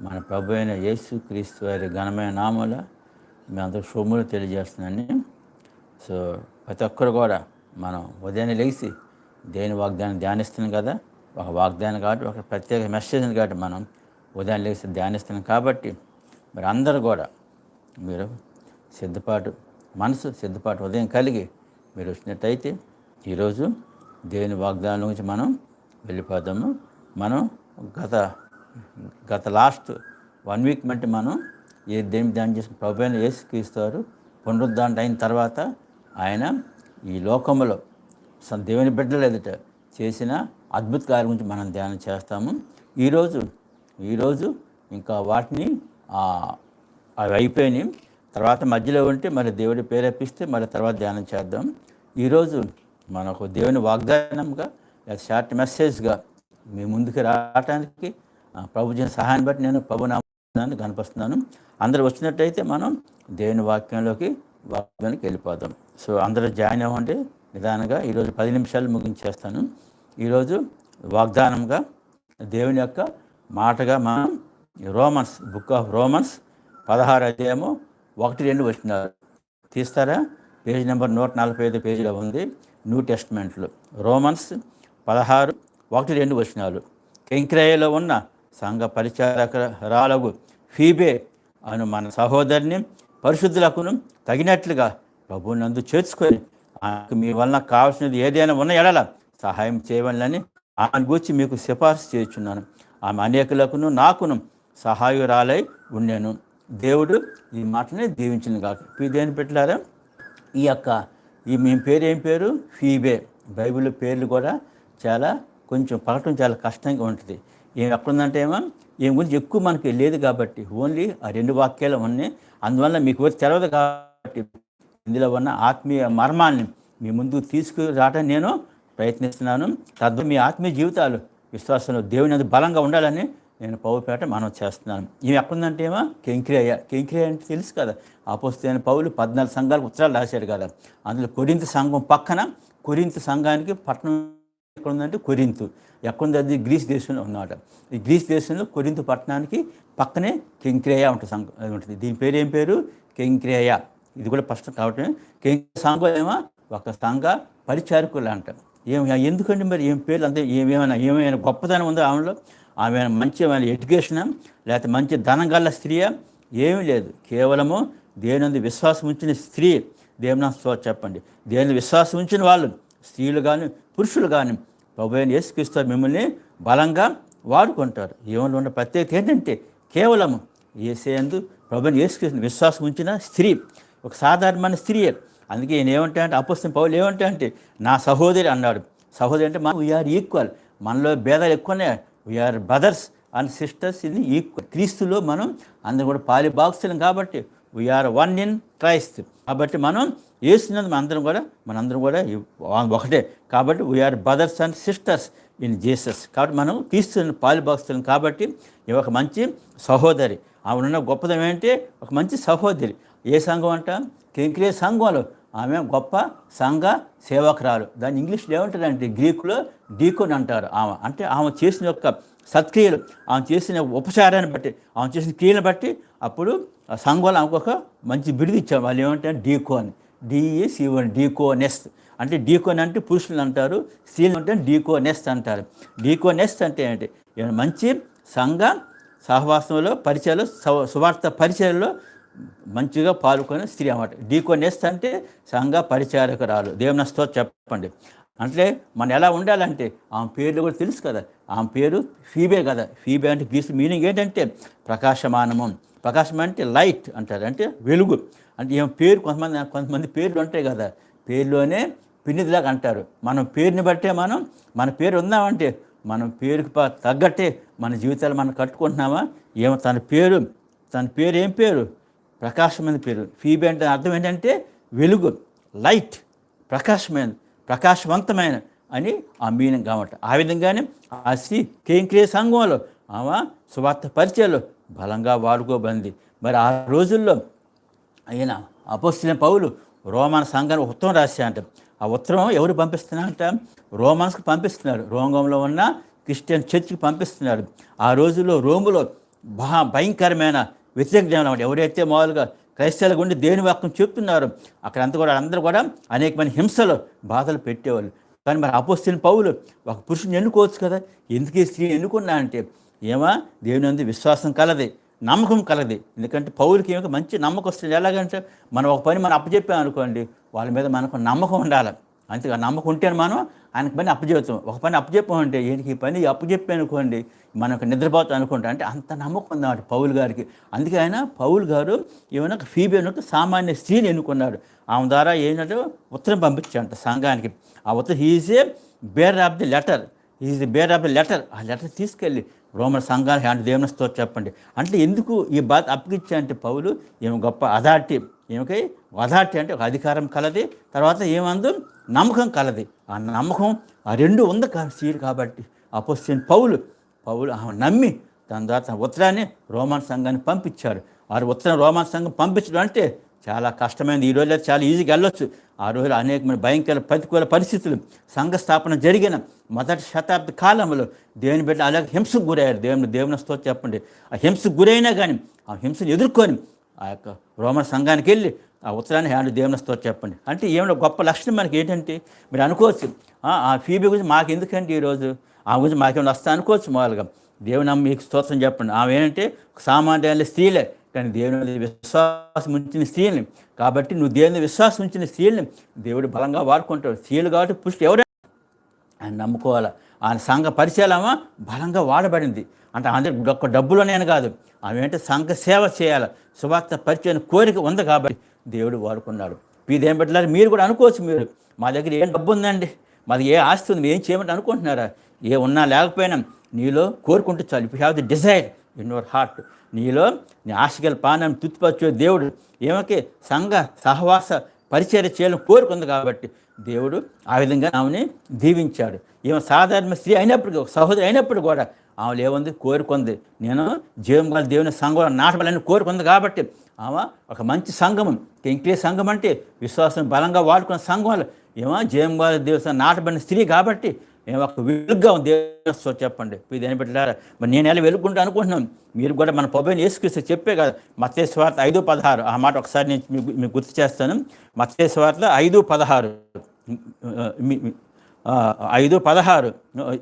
మన ప్రభు అయిన యేసు క్రీస్తు వారి ఘనమైన నామల మీ అందరూ శుభములు తెలియజేస్తున్నాను. సో ప్రతి ఒక్కరు కూడా మనం ఉదయాన్నే లేచి దేని వాగ్దానం ధ్యానిస్తున్నాం కదా. ఒక వాగ్దానం కాబట్టి ఒక ప్రత్యేక మెసేజ్ కాబట్టి మనం ఉదయం లేచి ధ్యానిస్తున్నాం కాబట్టి మరి అందరూ కూడా మీరు సిద్ధపాటు మనసు సిద్ధపాటు ఉదయం కలిగి మీరు వచ్చినట్టయితే ఈరోజు దేవుని వాగ్దానం గురించి మనం వెళ్ళిపోదాము. మనం గత గత లాస్ట్ వన్ వీక్ బట్టి మనం ఏ దేని దాన్ని చేసిన ప్రభు అయిన యేసు క్రీస్తారు అయిన తర్వాత ఆయన ఈ లోకంలో స- దేవుని బిడ్డలు ఎదుట చేసిన అద్భుత కార్యం గురించి మనం ధ్యానం చేస్తాము. ఈరోజు ఈరోజు ఇంకా వాటిని అవి అయిపోయినాయి. తర్వాత మధ్యలో ఉంటే మరి దేవుడి ప్రేరేపిస్తే మరి తర్వాత ధ్యానం చేద్దాం. ఈరోజు మనకు దేవుని వాగ్దానంగా లేదా షార్ట్ మెసేజ్గా మీ ముందుకు రావటానికి ఆ, ప్రభు చేసిన సహాయాన్ని బట్టి నేను ప్రభు నామాన్ని కనిపిస్తున్నాను అందరు వచ్చినట్టయితే మనం దేవుని వాక్యంలోకి వాక్యానికి వెళ్ళిపోదాం. సో అందరూ జాయిన్ అవ్వండి. నిదానంగా ఈరోజు పది నిమిషాలు ముగించేస్తాను. ఈరోజు వాగ్దానంగా దేవుని యొక్క మాటగా మనం రోమన్స్ బుక్ ఆఫ్ రోమన్స్ పదహారు అధ్యాయము ఒకటి రెండు వచ్చినారు. తీస్తారా? పేజ్ నెంబర్ నూట నలభై ఐదు పేజీలో ఉంది. న్యూ టెస్ట్మెంట్లు. రోమన్స్ పదహారు ఒకటి రెండు వచనాలు కెంక్రయలో ఉన్న సంఘ పరిచారకురాలకు ఫీబే అను మన సహోదరిని పరిశుద్ధులకును తగినట్లుగా ప్రభునందు చేర్చుకొని ఆమెకు మీ వలన కావాల్సినది ఏదైనా ఉన్న ఎడల సహాయం చేయవలనని ఆమెను గురించి మీకు సిఫార్సు చేయుచున్నాను. ఆమె అనేకులకును నాకును సహాయురాలై ఉండేను. దేవుడు ఈ మాటని దీవించిన కాక దేని పెట్టారా ఈ యొక్క ఈ మీ పేరు ఏం పేరు? ఫీబే. బైబిల్ పేర్లు కూడా చాలా కొంచెం పలకటం చాలా కష్టంగా ఉంటుంది. ఏం ఎక్కడుందంటే ఏమో ఏం గురించి ఎక్కువ మనకి లేదు కాబట్టి ఓన్లీ ఆ రెండు వాక్యాలు ఉన్నాయి. అందువల్ల మీకు ఎవరు తెలవదు కాబట్టి ఇందులో ఉన్న ఆత్మీయ మర్మాన్ని మీ ముందు తీసుకురావటం నేను ప్రయత్నిస్తున్నాను. తద్వారా మీ ఆత్మీయ జీవితాలు విశ్వాసంలో దేవుని అది బలంగా ఉండాలని నేను పౌరుపేట మనం చేస్తున్నాను. ఇవి ఎక్కడుందంటే ఏమో కెంక్రియ. కెంక్రియ అంటే తెలుసు కదా అపోస్తైన పౌలు పద్నాలుగు సంఘాలకు ఉత్తరాలు రాశాడు కదా. అందులో కొరింత సంఘం పక్కన కొరింత సంఘానికి పట్టణం ఎక్కడ ఉందంటే కొరింతు. ఎక్కడుంది అది గ్రీస్ దేశంలో ఉన్నమాట ఈ గ్రీస్ దేశంలో కొరింతు పట్టణానికి పక్కనే కెంక్రేయ ఉంటుంది సంఘం ఉంటుంది. దీని పేరు ఏం పేరు? కెంక్రేయ. ఇది కూడా ఫస్ట్ కాబట్టి కెంక్రేయ సంఘం ఏమో ఒక సంఘ పరిచారకులు అంటారు ఏం ఎందుకండి మరి? ఏం పేర్లు అంతే ఏమేమైనా ఏమైనా గొప్పతనం ఉందో ఆమెలో? ఆమె మంచి ఏమైనా ఎడ్యుకేషన్? లేకపోతే మంచి ధనం గల స్త్రీయా? ఏమీ లేదు. కేవలము దేవుని విశ్వాసం ఉంచిన స్త్రీ. దేవుని చెప్పండి. దేవుని విశ్వాసం ఉంచిన వాళ్ళు. స్త్రీలు కానీ పురుషులు కానీ ప్రభు అయిన యేసుక్రీస్తు మిమ్మల్ని బలంగా వాడుకుంటారు. ఏమైనా ఉన్న ప్రత్యేకత ఏంటంటే కేవలము ఏసేందు ప్రభుని యేసుక్రీస్తు విశ్వాసం ఉంచిన స్త్రీ ఒక సాధారణమైన స్త్రీయే. అందుకే నేను ఏమంటా అంటే అపుస్తున్న పౌలు ఏమంటా అంటే నా సహోదరి అన్నాడు. సహోదరి అంటే మా వీఆర్ ఈక్వల్ మనలో భేదాలు ఎక్కువనే. We are brothers and sisters ఇది ఈక్వల్ క్రీస్తులో మనం అందరం కూడా పాలి బాక్సులం కాబట్టి వీఆర్ వన్ ఇన్ క్రైస్త్ కాబట్టి మనం వేస్తున్నది అందరం కూడా మనందరం కూడా ఒకటే. కాబట్టి we are brothers and sisters in Jesus కాబట్టి మనం క్రీస్తుని పాలి కాబట్టి ఈ ఒక మంచి సహోదరి. ఆమె ఉన్న ఏంటి? ఒక మంచి సహోదరి. ఏ సంఘం అంట? కెంక్రియ సంఘంలో. ఆమె గొప్ప సంఘ సేవకురాలు. దాన్ని ఇంగ్లీష్లో ఏమంటారంటే గ్రీకులో డీకోన్ అంటారు ఆమె. అంటే ఆమె చేసిన యొక్క సత్క్రియలు ఆమె చేసిన ఉపచారాన్ని బట్టి ఆమె చేసిన క్రియలను బట్టి అప్పుడు సంఘంలో ఆమెకు ఒక మంచి బిరుదు ఇచ్చారు. వాళ్ళు ఏమంటే ఏమంటారు అని డీకో నెస్ట్ అంటే డీకోన్ అంటే పురుషులు అంటారు స్త్రీలు అంటే డీకోనెస్ అంటారు. డీకోనెస్ అంటే ఏంటి? మంచి సంఘ సహవాసంలో పరిచయాలు సువార్త పరిచయాల్లో మంచిగా పాల్గొనే స్త్రీ అన్నమాట. డీకోనెస్ అంటే సంఘ పరిచారకురాలు. దేవునస్తో చెప్పండి. అంటే మనం ఎలా ఉండాలంటే ఆమె పేర్లు కూడా తెలుసు కదా. ఆమె పేరు ఫీబే కదా. ఫీబే అంటే గ్రీస్ మీనింగ్ ఏంటంటే ప్రకాశమానము. ప్రకాశం అంటే లైట్ అంటారు. అంటే వెలుగు. అంటే ఏం పేరు కొంతమంది కొంతమంది పేర్లు ఉంటాయి కదా. పేరులోనే పిన్నిదిలాగా అంటారు. మనం పేరుని బట్టే మనం మన పేరు ఉందామంటే మనం పేరుకి తగ్గట్టే మన జీవితాలు మనం కట్టుకుంటున్నామా? ఏమో తన పేరు తన పేరు ఏం పేరు? ప్రకాశమైన పేరు. ఫీబే అంటే అర్థం ఏంటంటే వెలుగు లైట్ ప్రకాశమైన ప్రకాశవంతమైన అని ఆ మీనింగ్ కాబట్టి ఆ విధంగానే ఆ స్త్రీ కేంక్రియ సంఘంలో ఆమె సువార్త పరిచయాలు బలంగా వాడుకోబంది మరి ఆ రోజుల్లో ఆయన అపోస్తున్న పౌలు రోమన్ సంఘానికి ఉత్తరం రాశాయంట ఆ ఉత్తరం ఎవరు పంపిస్తున్నారంట? రోమన్స్కి పంపిస్తున్నాడు రోమంలో ఉన్న క్రిస్టియన్ చర్చికి పంపిస్తున్నాడు ఆ రోజుల్లో రోములో బా భయంకరమైన వ్యతిరేక జనం ఎవరైతే మామూలుగా క్రైస్తవుల గుండి దేని వాక్యం చెప్తున్నారు అక్కడ అంతా కూడా అందరూ కూడా అనేకమైన హింసలు బాధలు పెట్టేవాళ్ళు. కానీ మరి అపోస్తున్న పౌలు ఒక పురుషుని ఎన్నుకోవచ్చు కదా? ఎందుకు ఈ స్త్రీ ఎన్నుకున్నా అంటే ఏమా? దేవుని అందు విశ్వాసం కలది నమ్మకం కలది. ఎందుకంటే పౌరులకి ఏమి మంచి నమ్మకం వస్తుంది. ఎలాగంటే మనం ఒక పని మనం అప్పచెప్పాం అనుకోండి వాళ్ళ మీద మనకు నమ్మకం ఉండాలి. అంతే నమ్మకం ఉంటే మనం ఆయనకు పని అప్పచెప్తాం. ఒక పని అప్పచెప్పామంటే ఏంటి ఈ పని అప్పచెప్పి అనుకోండి మనకు నిద్రపోతాం అనుకుంటా. అంటే అంత నమ్మకం ఉందన్నమాట పౌలు గారికి. అందుకే ఆయన పౌలు గారు ఏమైనా ఫీబీ అన్నట్టు సామాన్య స్త్రీని ఎన్నుకున్నాడు. ఆమె ద్వారా ఏంటంటే ఉత్తరం పంపించాడంట సంఘానికి. ఆ ఉత్తరం he's a bear of the letter is the bear of the letter ఆ లెటర్ తీసుకెళ్ళి రోమన్ సంఘాలు అంటే దేవునిస్తో చెప్పండి. అంటే ఎందుకు ఈ బాధ అప్పగిచ్చా అంటే పౌలు ఏమి గొప్ప అథారిటీ ఏమికై అథారిటీ అంటే ఒక అధికారం కలది తర్వాత ఏమందు నమ్మకం కలది. ఆ నమ్మకం ఆ రెండు ఉంది సీరు కాబట్టి. అపోజిషన్ పౌలు పౌలు ఆమె నమ్మి దాని తర్వాత ఉత్తరాన్ని రోమన్ సంఘాన్ని పంపించారు. వారు ఉత్తరం రోమన్ సంఘం పంపించడం అంటే చాలా కష్టమైనది ఈ రోజుల్లో చాలా ఈజీగా వెళ్ళొచ్చు. ఆ రోజు అనేకమైన భయంకర ప్రతికూల పరిస్థితులు సంఘ స్థాపన జరిగిన మొదటి శతాబ్ది కాలంలో దేవుని బిడ్డ అలాగే హింసకు గురయ్యారు. దేవుని దేవుని తో చెప్పండి. ఆ హింసకు గురైనా కానీ ఆ హింసను ఎదుర్కొని ఆ యొక్క రోమన్ సంఘానికి వెళ్ళి ఆ ఉత్తరాన్ని హ్యాండ్ దేవుని చెప్పండి. అంటే ఏమైనా గొప్ప లక్షణం మనకి ఏంటంటే మీరు అనుకోవచ్చు "ఆ, ఫీబీ గురించి మాకు ఎందుకండి ఈరోజు? ఆ గురించి మాకేమైనా వస్తా అనుకోవచ్చు మామూలుగా. దేవుని అమ్మ మీకు స్తోత్రం చెప్పండి. ఆమె ఏంటంటే ఒక స్త్రీలే. కానీ దేవుని విశ్వాసం ఉంచిన స్త్రీల్ని. కాబట్టి నువ్వు దేవుని విశ్వాసం ఉంచిన స్త్రీల్ని దేవుడు బలంగా వాడుకుంటాడు. స్త్రీలు కాబట్టి పుష్టి ఎవరైనా ఆయన నమ్ముకోవాలి? ఆయన సంఘ పరిచయాలమా బలంగా వాడబడింది. అంటే అందరి ఒక్క డబ్బులోనే కాదు. ఆమె ఏంటంటే సంఘ సేవ చేయాలి? సువార్త పరిచయం కోరిక ఉంది కాబట్టి దేవుడు వాడుకున్నాడు. మీదేం పెట్టారు మీరు కూడా అనుకోవచ్చు మీరు. మా దగ్గర ఏం డబ్బు ఉందండి? మాది ఏ ఆస్తి ఉంది? ఏం చేయమంటే అనుకుంటున్నారా? ఏ ఉన్నా లేకపోయినా నీలో కోరుకుంటే చాలు. You have the desire in your heart నీలో నీ ఆశగల పానం తుత్తిపచ్చే దేవుడు ఏమకి సంఘ సహవాస పరిచర్య చేయాలని కోరుకుంది కాబట్టి దేవుడు ఆ విధంగా ఆమెని దీవించాడు. ఈమె సాధారణ స్త్రీ అయినప్పటికీ ఒక సహోదరి అయినప్పుడు కూడా ఆమె ఏముంది? కోరుకుంది. నేను జీవం గల దేవుని సంఘం నాటబలని కోరుకుంది కాబట్టి ఆమె ఒక మంచి సంఘం ఇంకే సంఘం అంటే విశ్వాసం బలంగా వాడుకున్న సంఘంలో ఏమో జీవం గల దేవుని నాటబడిన స్త్రీ కాబట్టి మేము ఒక వెలుగుగా ఉంది. దేవునితో చెప్పండి. ఇది అని పెట్టారా? మరి నేను ఎలా వెలుగుంటా అనుకుంటున్నాను. మీరు కూడా మన పబ్బని ఏసుక్రీస్తు చెప్పే కదా మత్తే ఐదు పదహారు. ఆ మాట ఒకసారి నేను మీకు గుర్తు చేస్తాను. మత్తే ఐదు పదహారు. మీ- ఐదు పదహారు.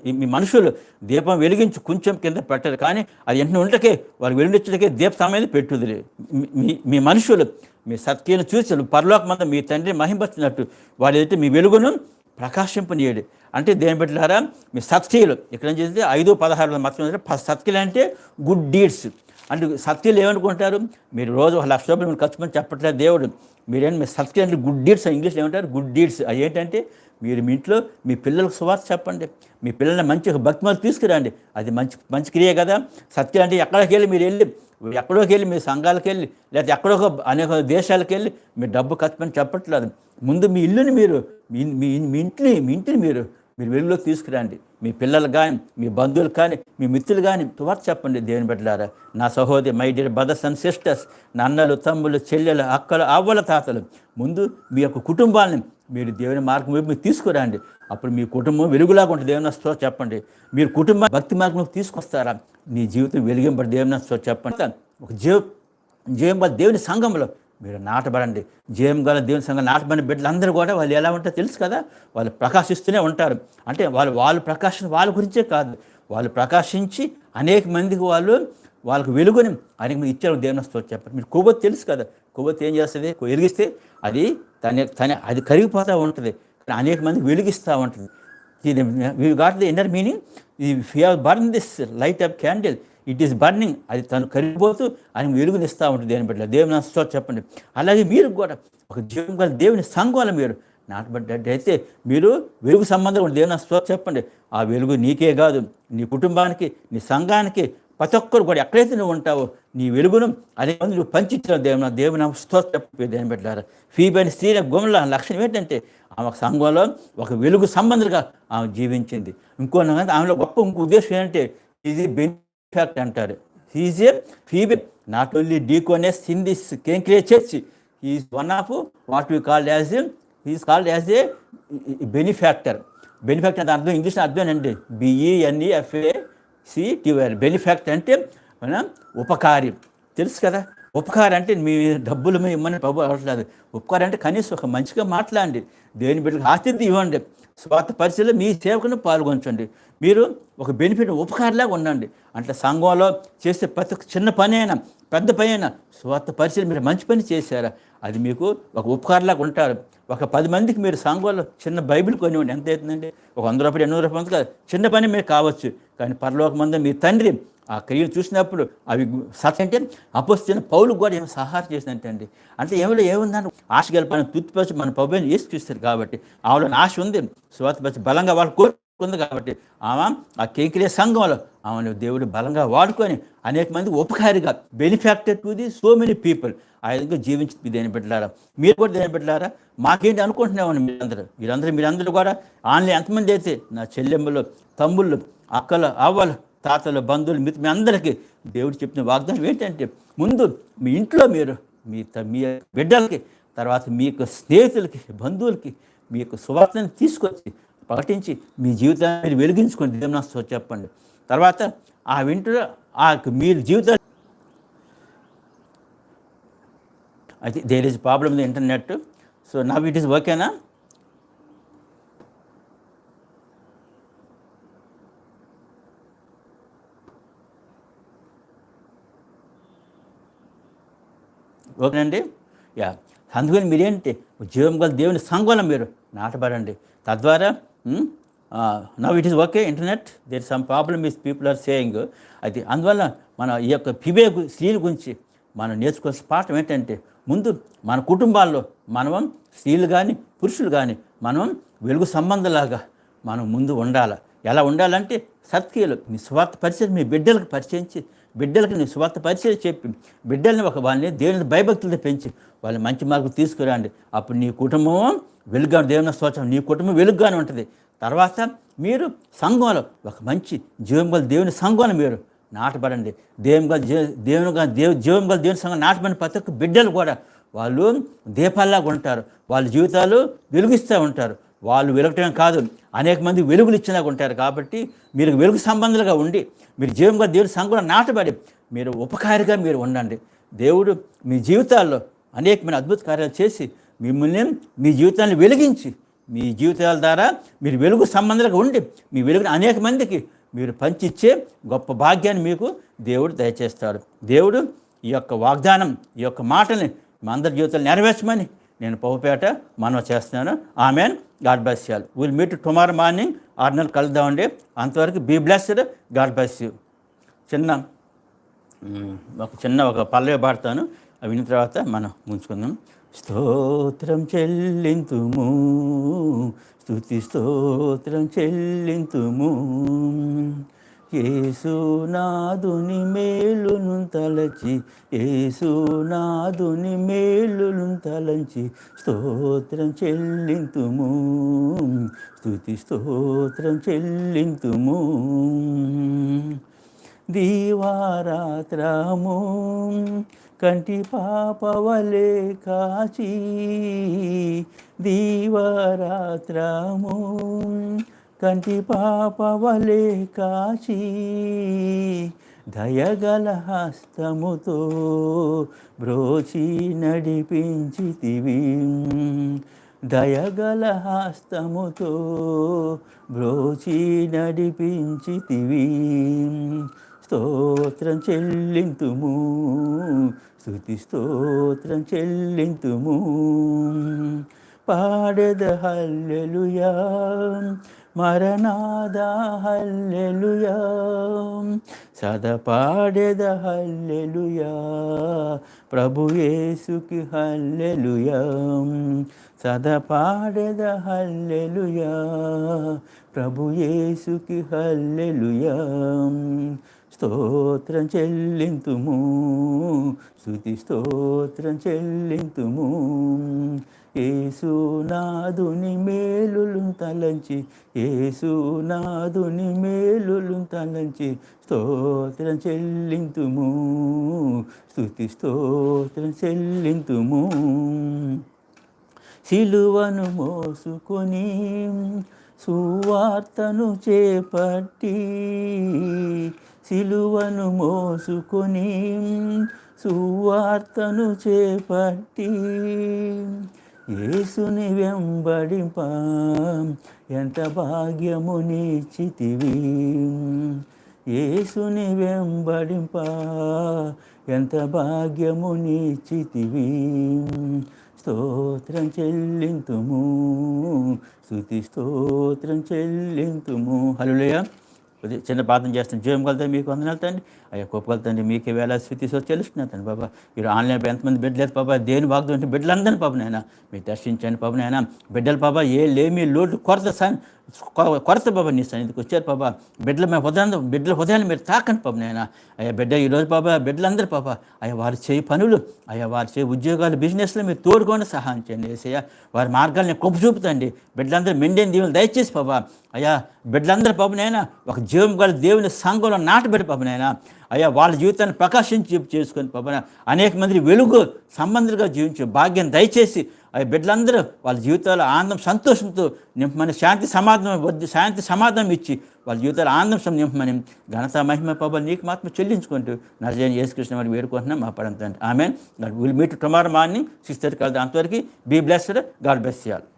మీ మనుషులు దీపం వెలిగించి కొంచెం కింద పెట్టరు. కానీ అది ఎన్ని ఉండకే వారు వెలిగించడానికి దీపం అనేది పెట్టుదిలే. మీ- మీ మనుషులు మీ సత్యను చూసి పరలోకమంద మీ తండ్రి మహింపచ్చినట్టు వాళ్ళు ఏదైతే మీ వెలుగును ప్రకాశింపనీయడు అంటే దేని పెట్టారా మీ సత్క్రియలు. ఇక్కడ ఏం చేస్తే ఐదు పదహారులో మాత్రమే సత్క్రియలు అంటే గుడ్ డీడ్స్. అంటే సత్యలు ఏమనుకుంటారు? మీరు రోజు ఒక లక్ష రూపాయలు మీరు ఖర్చు పని చెప్పట్లేదు దేవుడు. మీరేం మీ సత్యం అంటే గుడ్ డీడ్స్ ఇంగ్లీష్లో ఏమంటారు? Good deeds. అవి ఏంటంటే మీరు మీ ఇంట్లో మీ పిల్లలకు సువార్త చెప్పండి. మీ పిల్లల్ని మంచి ఒక భక్తి తీసుకురండి. అది మంచి మంచి క్రియ కదా. సత్యం అంటే ఎక్కడికి వెళ్ళి మీరు వెళ్ళి ఎక్కడోకి వెళ్ళి మీ సంఘాలకు వెళ్ళి లేకపోతే ఎక్కడో అనేక దేశాలకు వెళ్ళి మీరు డబ్బు ఖర్చు పని చెప్పట్లేదు. ముందు మీ ఇల్లుని మీరు మీ మీ ఇంటిని మీ ఇంటిని మీరు మీరు వెలుగులోకి తీసుకురండి. మీ పిల్లలు కానీ మీ బంధువులు కానీ మీ మిత్రులు కానీ తువార్త చెప్పండి దేవుని బిడ్డలారా. నా సహోదరి my dear brothers and sisters నన్నలు తమ్ములు తమ్ముళ్ళు చెల్లెలు అక్కలు అవ్వల తాతలు ముందు మీ యొక్క కుటుంబాన్ని మీరు దేవుని మార్గం వైపు మీరు తీసుకురండి. అప్పుడు మీ కుటుంబం వెలుగులాగా ఉంటుంది. దేవుని స్తో చెప్పండి. మీరు కుటుంబ భక్తి మార్గంలోకి తీసుకొస్తారా? నీ జీవితం వెలిగింపడి దేవుని స్తో చెప్పండి. ఒక జీవ జీవం గల దేవుని సంఘంలో మీరు నాటబడండి. జీవం గల దేవుని సంఘం నాటబడిన బిడ్డలందరూ కూడా వాళ్ళు ఎలా ఉంటారో తెలుసు కదా? వాళ్ళు ప్రకాశిస్తూనే ఉంటారు. అంటే వాళ్ళు వాళ్ళు ప్రకాశం వాళ్ళ గురించే కాదు. వాళ్ళు ప్రకాశించి అనేక మందికి వాళ్ళు వాళ్ళకు వెలుగుని అనేక మంది ఇచ్చారు దేవుని చెప్పండి. మీరు కొవ్వొత్తి తెలుసు కదా? కొవ్వొత్తి ఏం చేస్తుంది? వెలిగిస్తే అది తన తన అది కరిగిపోతూ ఉంటుంది. కానీ అనేక మంది వెలిగిస్తూ ఉంటుంది. We got the inner meaning if you burn this light up candle. It is burning అది తను కరిగిపోతూ ఆయన వెలుగునిస్తూ ఉంటుంది దేని బట్టి దేవుని స్టో చెప్పండి. అలాగే మీరు కూడా ఒక జీవం గల దేవుని సంఘంలో మీరు నాటబడ్డైతే మీరు వెలుగు సంబంధం ఉన్న దేవుని స్టో చెప్పండి. ఆ వెలుగు నీకే కాదు. నీ కుటుంబానికి నీ సంఘానికి ప్రతి ఒక్కరు కూడా ఎక్కడైతే నువ్వు ఉంటావో నీ వెలుగును అనేక మంది నువ్వు పంచించిన దేవుని దేవుని స్తోత్ర దేని పెట్టారు ఫీబైన స్త్రీల గుమల లక్షణం ఏంటంటే ఆమె సంఘంలో ఒక వెలుగు సంబంధులుగా ఆమె జీవించింది. ఇంకో ఆమెలో గొప్ప ఇంకో ఉద్దేశం ఏంటంటే ఇది బెనిఫాక్ట్ అంటారు. Is a Phoebe not only deaconess in this Cenchreae church is one of what we called as is called as a benefactor benefactor అంటే అర్థం ఇంగ్లీష్ అర్థం అండి బిఈఎన్ఈఎఫ్ఏ సిటివర్ బెనిఫాక్టర్ అంటే ఉపకార్యం. తెలుసు కదా? ఉపకారం అంటే మీ డబ్బులు మీ ఇమ్మని ప్రభు అవ్వట్లేదు ఉపకారం అంటే కనీసం ఒక మంచిగా మాట్లాడండి. దేని బిడ్డకు ఆతిథ్యం ఇవ్వండి. స్వార్థ పరిచయలో మీ సేవకును పాల్గొంచండి. మీరు ఒక బెనిఫిట్ ఉపకారంలాగా ఉండండి. అంటే సంఘంలో చేసే ప్రతి చిన్న పని అయినా పెద్ద పని అయినా స్వార్థ పరిచయం మీరు మంచి పని చేశారా? అది మీకు ఒక ఉపకారంలాగా ఉంటారు. ఒక పది మందికి మీరు సంఘంలో చిన్న బైబిల్ కొనివ్వండి. ఎంత అవుతుందండి? ఒక వంద రూపాయలు ఎనిమిది రూపాయలు కాదు. చిన్న పని మీరు కావచ్చు. కానీ పరలోకమందు మీ తండ్రి ఆ క్రియలు చూసినప్పుడు అవి సత్ అంటే అపోస్తున్న పౌలు కూడా ఏమో సహాయం చేసినట్టే అండి అంటే ఏమిలో ఏముందని ఆశ గెలపని తుత్తిపరిచి మన పౌబైన వేసి చూస్తారు కాబట్టి ఆవిడ ఆశ ఉంది. స్వాతపరిచి బలంగా వాళ్ళు కోరుకుంది కాబట్టి ఆమె ఆ కేకిరే సంఘంలో ఆమెను దేవుడు బలంగా వాడుకొని అనేక మంది ఉపకారిగా benefacted to the so many people ఆ విధంగా జీవించి దేని పెట్టారా మీరు కూడా దేని పెట్టారా మాకేంటి అనుకుంటున్నామని మీరందరూ మీరందరూ మీరందరూ కూడా ఆన్లైన్ ఎంతమంది అయితే నా చెల్లెమ్మలు తమ్ముళ్ళు అక్కలు అవ్వలు తాతలు బంధువులు మీ మీ అందరికీ దేవుడు చెప్పిన వాగ్దానం ఏంటంటే ముందు మీ ఇంట్లో మీరు మీ మీ బిడ్డలకి తర్వాత మీ యొక్క స్నేహితులకి బంధువులకి మీ యొక్క సువార్తను తీసుకొచ్చి ప్రకటించి మీ జీవితాన్ని మీరు వెలిగించుకొని దేవునాస్తో చెప్పండి. తర్వాత ఆ వింటలో ఆ మీరు జీవితాలు అయితే there is problem the internet so now it is ఓకేనా ఓకేనండి? యా. అందుకని మీరేంటి? జీవం గల దేవుని సంఘంలో మీరు నాటబడండి. తద్వారా now it is okay internet there some problem is people are saying అది అందువల్ల మన ఈ యొక్క పిబే గు- స్త్రీల గురించి మనం నేర్చుకోవాల్సిన పాఠం ఏంటంటే ముందు మన కుటుంబాల్లో మనం స్త్రీలు కానీ పురుషులు కానీ మనం వెలుగు సంబంధంలాగా మనం ముందు ఉండాలి. ఎలా ఉండాలంటే సత్క్రియలు మీ స్వార్థ పరిచయం మీ బిడ్డలకు పరిచయించి బిడ్డలకు నీ స్వార్థ పరిచయం చెప్పి బిడ్డల్ని ఒక వాళ్ళని దేవుని భయభక్తులతో పెంచి వాళ్ళని మంచి మార్గం తీసుకురండి. అప్పుడు నీ కుటుంబం వెలుగుగా దేవుని స్తోత్రం నీ కుటుంబం వెలుగుగానే ఉంటుంది. తర్వాత మీరు సంఘంలో ఒక మంచి జీవం గల దేవుని సంఘంలో మీరు నాటబడండి. దేవుని గల దేవుని గల దేవు జీవం గల దేవుని సంఘం నాటబడిన ప్రతి ఒక్క బిడ్డలు కూడా వాళ్ళు దీపాల్లాగా ఉంటారు. వాళ్ళ జీవితాలు వెలుగిస్తూ ఉంటారు. వాళ్ళు వెలగటమే కాదు అనేక మంది వెలుగులు ఇచ్చినాగా ఉంటారు కాబట్టి మీరు వెలుగు సంబంధాలుగా ఉండి మీరు జీవంగా దేవుడి సంఘంలో నాటబడి మీరు ఉపకారిగా మీరు ఉండండి. దేవుడు మీ జీవితాల్లో అనేకమైన అద్భుత కార్యాలు చేసి మిమ్మల్ని మీ జీవితాన్ని వెలిగించి మీ జీవితాల ద్వారా మీరు వెలుగు సంబంధాలుగా ఉండి మీ వెలుగుని అనేక మందికి మీరు పంచిచ్చే గొప్ప భాగ్యాన్ని మీకు దేవుడు దయచేస్తాడు. దేవుడు ఈ యొక్క వాగ్దానం ఈ యొక్క మాటని మా అందరి జీవితాలు నెరవేర్చమని నేను పౌపేట మనవ చేస్తున్నాను. Amen. God bless you will meet tomorrow morning ఆరు నెలలు కలుద్దామండి అంతవరకు be blessed God bless you చిన్న ఒక చిన్న ఒక పల్లవి పాడతాను. అవి విన్న తర్వాత మనం ముంచుకుందాం. స్తోత్రం చెల్లింతుము. స్తుతి స్తోత్రం చెల్లింతుము. ఏసునాదుని మేలును తలచి ఏసునాదుని మేలును తలంచి స్తోత్రం చెల్లింతుము. స్తుతి స్తోత్రం చెల్లింతుము. దీవారాత్రము కంటి పాపవలే కాచి దీవారాత్రము కంటి పాపవలే కాచి దయగల హస్తముతో బ్రోచి నడిపించితివి. దయగల హస్తముతో బ్రోచి నడిపించితివి. స్తోత్రం చెల్లింతుము స్థుతి స్తోత్రం చెల్లింతుము. పాడద హల్లెలుయా మరణాద హల్లెలుయా సద పాడెద హల్లెలుయా ప్రభు యేసుకి హల్లెలుయా సద పాడెద హల్లెలుయా ప్రభు యేసుకి హల్లెలుయా స్తోత్రం చెల్లింతుము స్తుతి స్తోత్రం చెల్లింతుము ఏసునాదుని మేలులు తలంచి ఏసునాదుని మేలులు తలంచి స్తోత్రం చెల్లింతుము స్థుతి స్తోత్రం చెల్లింతుము. సిలువను మోసుకొని సువార్తను చేపట్టి సిలువను మోసుకొని సువార్తను చేపట్టి యేసుని వెంబడింప ఎంత భాగ్యము నీచితివి. యేసుని వెంబడింప ఎంత భాగ్యము నీచితివి. స్తోత్రం చెల్లింతుము. స్థుతి స్తోత్రం చెల్లింతుము. హలోయ కొద్దిగా చిన్న ప్రార్థన చేస్తాను. జీవం కలుతా మీకు వందనాలు తండ్రి. అయ్యా కొప్పగలుగుతండి మీకు వేళ స్థితి సో తెలుస్తున్నాను తండ్రి బాబా. మీరు ఆన్లైన్ ఎంతమంది బిడ్డలేదు బాబా. దేని వాగ్దాం అంటే బిడ్డలందరినీ పాపనైనా మీరు దర్శించండి పాపనైనా బిడ్డలు బాబా ఏ లేమి లోటు కొరత సార్ కొరత బాబా నీ సన్నిధికి వచ్చారు బాబా. బిడ్డల మేము హృదయం బిడ్డల హృదయాన్ని మీరు తాకండి బాబు నాయన. అయ్యా బిడ్డ ఈరోజు పాపా బిడ్డలందరూ పాప అయ్యా వారు చేయి పనులు అయ్యా వారు చేయి ఉద్యోగాలు బిజినెస్లో మీరు తోడుకొని సహాయం చేయండి ఏసయ్య వారి మార్గాల్ని కొప్పు చూపుతండి బిడ్డలందరూ మెండేని దీవులు దయచేసి బాబా. అయ్యా బిడ్డలందరూ పాపనైనా ఒక జీవం గల దేవుని సంఘంలో నాటబెట్టి పాపనైనా అయ్యా వాళ్ళ జీవితాన్ని ప్రకాశించి చేసుకొని పాపన అనేక మంది వెలుగు సంబంధులుగా జీవించే భాగ్యం దయచేసి ఆ బిడ్డలందరూ వాళ్ళ జీవితాలు ఆనందం సంతోషంతో నింపమని శాంతి సమాధానం వద్దు శాంతి సమాధానం ఇచ్చి వాళ్ళ జీవితాలు ఆనందం నింపమని ఘనత మహిమ పాపలు నీకు మాత్రం చెల్లించుకుంటూ నరజని యేసుకృష్ణ వారిని వేడుకుంటున్నాం. మా పడంతండి ఆమె will meet tomorrow morning six thirty కలుద్దాం అంతవరకు. బీ బ్లెస్డ్ గాడ్ బ్లెస్ చేయాలి